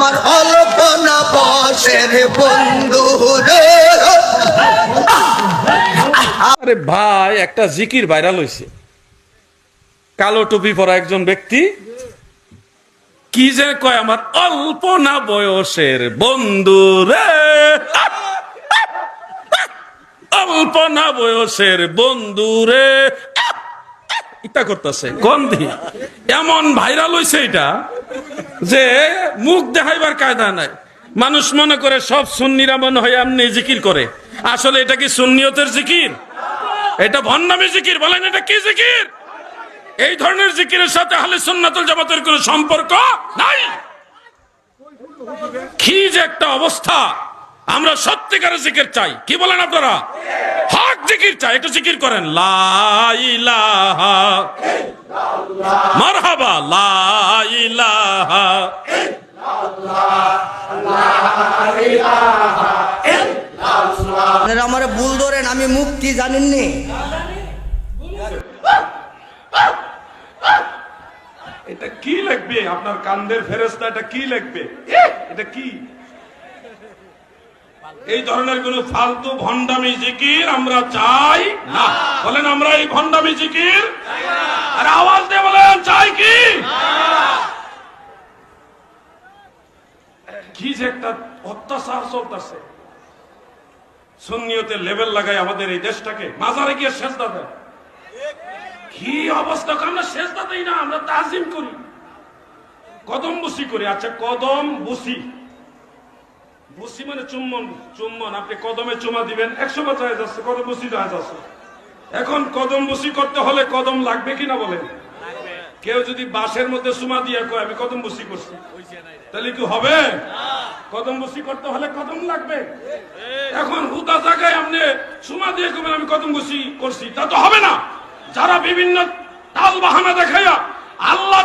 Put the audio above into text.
আমার অল্প না বসের বন্ধু রে। আরে ভাই, একটা জিকির ভাইরাল হয়েছে কালো টুপি পরা একজন ব্যক্তি কি যে কয়, আমার অল্প না বয়সের বন্ধু রে। অল্প না বয়সের বন্ধু রে। ইটা করতেছে। গন্ধি এমন ভাইরাল হয়েছে এটা। যে মুখ দেখাইবার কায়দা নাই। মানুষ মনে করে সব সুন্নিরা মনে হয় এমনি জিকির করে। আসলে এটা কি সুন্নিয়তের জিকির? এটা ভন্ডামি জিকির, বলেন এটা কি জিকির? এই ধরনের জিকিরের সাথে আহলে সুন্নাতুল জামাতের কোনো সম্পর্ক নাই। কি যে একটা অবস্থা। আমরা সত্যিকারের জিকির চাই। কি বলেন আপনারা? জিকির চাই একটু জিকির করেন। লা ইলাহা মারহাবা। লা ইলাহা আপনারা আমার ভুল ধরেন আমি মুক্তি জানেননি এটা কি লাগবে? আপনার কান্দের ফেরেস্তা এটা কি লাগবে? এটা কি? এই ধরনের কোন ফালতু ভণ্ডামি, জিকির আমরা চাই না। বলেন, আমরা এই ভণ্ডামি, জিকির আর আওয়াজ দিয়ে বলেন, চাই কি? যে একটা অত্যাচার চলতেছে। সুন্নিয়তে লেভেল লাগাই আমাদের এই দেশটাকে, মাজারে গিয়ে শেষ দেয় কি অবস্থা আমরা শেষ দেই না, আমরা তাজিম করি। কদম বুসি করি আচ্ছা কদম বুসি। বুসি মানে চুম্বন চুম্বন, আপনি কদমে চুমা দিবেন। একশো বছর হয়ে যাচ্ছে, কদম বুসি হয়ে যাচ্ছে। এখন কদম বুসি করতে হলে কদম লাগবে কিনা বলেন? কেউ যদি বাঁশের মধ্যে চুমা দিয়ে কয়, আমি কদম বুসি করছি। তাহলে কি হবে? কদম বুসি করতে হলে কদম লাগবে। এখন হুদা জায়গায় আপনি চুমা দিয়ে কবেন আমি কদম বুসি করছি। তা তো হবে না। যারা বিভিন্ন তাল বাহানা দেখাইয়া আল্লাহ